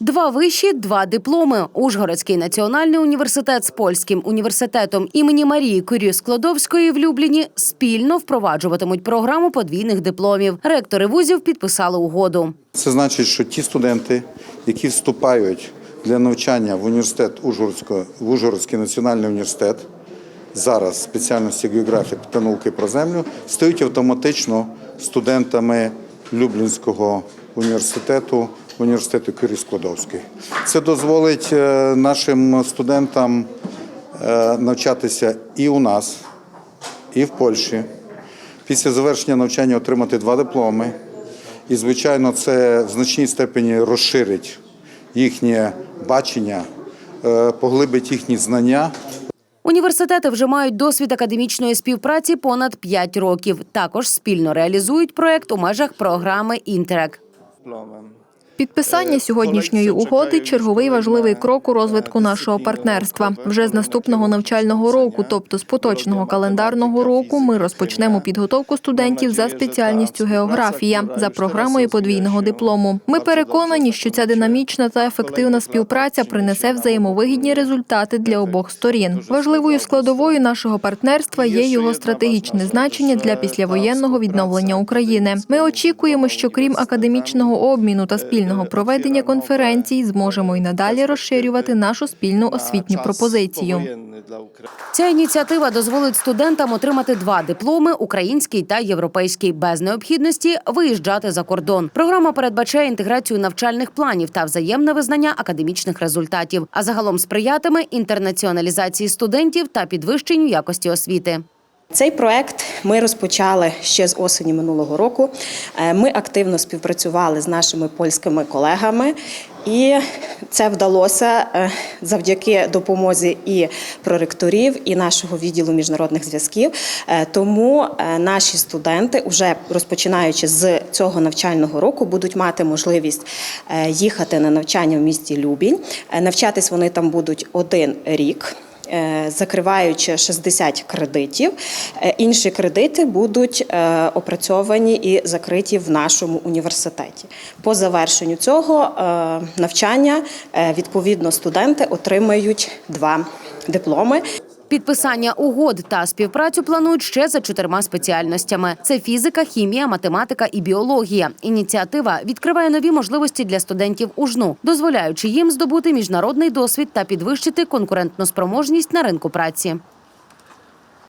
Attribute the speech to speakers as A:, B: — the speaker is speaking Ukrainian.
A: Два виші, два дипломи. Ужгородський національний університет з польським університетом імені Марії Курі Складовської в Любліні спільно впроваджуватимуть програму подвійних дипломів. Ректори вузів підписали угоду.
B: Це значить, що ті студенти, які вступають для навчання в університет Ужгородського, в Ужгородський національний університет, зараз спеціальності географії та науки про землю, стають автоматично студентами Люблінського університету, університету Кирі Складовської. Це дозволить е, нашим студентам е, навчатися і у нас, і в Польщі. Після завершення навчання отримати два дипломи. І, звичайно, це в значній степені розширить їхнє бачення, е, поглибить їхні знання.
A: Університети вже мають досвід академічної співпраці понад 5 років. Також спільно реалізують проект у межах програми Інтерек.
C: Підписання сьогоднішньої угоди черговий важливий крок у розвитку нашого партнерства. Вже з наступного навчального року, тобто з поточного календарного року, ми розпочнемо підготовку студентів за спеціальністю географія за програмою подвійного диплому. Ми переконані, що ця динамічна та ефективна співпраця принесе взаємовигідні результати для обох сторін. Важливою складовою нашого партнерства є його стратегічне значення для післявоєнного відновлення України. Ми очікуємо, що крім академічного обміну та спільного проведення конференцій, зможемо й надалі розширювати нашу спільну освітню пропозицію.
A: Ця ініціатива дозволить студентам отримати два дипломи український та європейський без необхідності виїжджати за кордон. Програма передбачає інтеграцію навчальних планів та взаємне визнання академічних результатів, а загалом сприятиме інтернаціоналізації студентів та підвищенню якості освіти.
D: Цей проект ми розпочали ще з осені минулого року. Е, Ми активно співпрацювали з нашими польськими колегами, і це вдалося е, завдяки допомозі і проректорів, і нашого відділу міжнародних зв'язків. Е, Тому наші студенти, вже розпочинаючи з цього навчального року, будуть мати можливість їхати на навчання в місті Любінь. Навчатись вони там будуть один рік закриваючи 60 кредитів. Е, Інші кредити будуть е, опрацьовані і закриті в нашому університеті. По завершенню цього е, навчання е, відповідно студенти отримають два дипломи.
A: Підписання угод та співпрацю планують ще за чотирма спеціальностями: це фізика, хімія, математика і біологія. Ініціатива відкриває нові можливості для студентів УЖНУ, дозволяючи їм здобути міжнародний досвід та підвищити конкурентну спроможність на ринку праці.